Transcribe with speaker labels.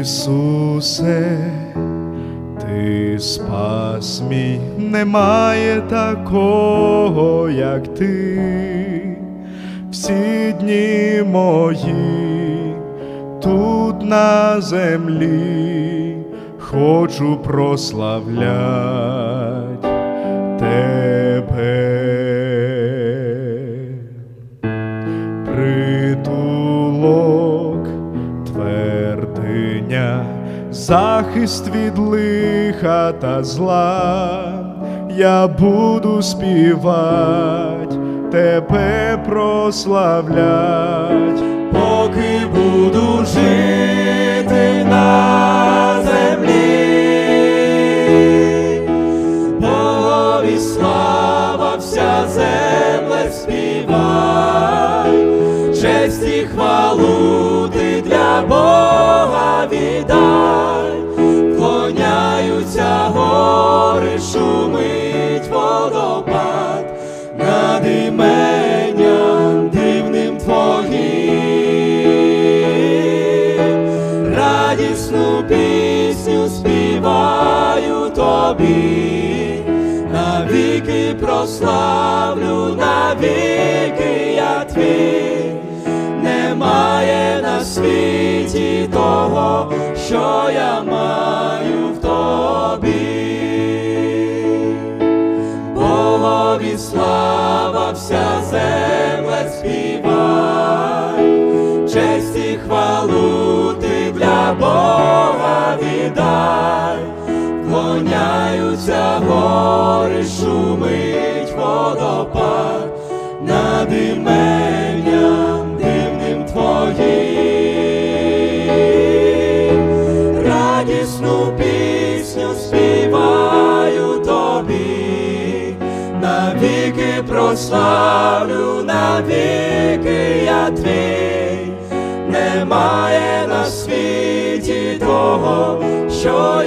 Speaker 1: Ісусе, ти спас мій, немає такого, як ти, всі дні мої тут на землі хочу прославлять тебе. Притулок, твердиня, захист від лиха та зла, я буду співать, тебе прославлять.
Speaker 2: поки буду жити на землі, Богові слава вся земля співай, честь і хвалу ти для Бога віддай, вклоняються гори, шумить водопад. Над іменням дивним Твоїм, радісну пісню співаю тобі, навіки прославлю, навіки я твій, немає на світі що я маю в тобі. Богові слава вся земля співай, честь і хвалу ти для Бога віддай, вклоняються гори, шумить водопад. Над іменням прославлю, навіки я твій, немає на світі того, що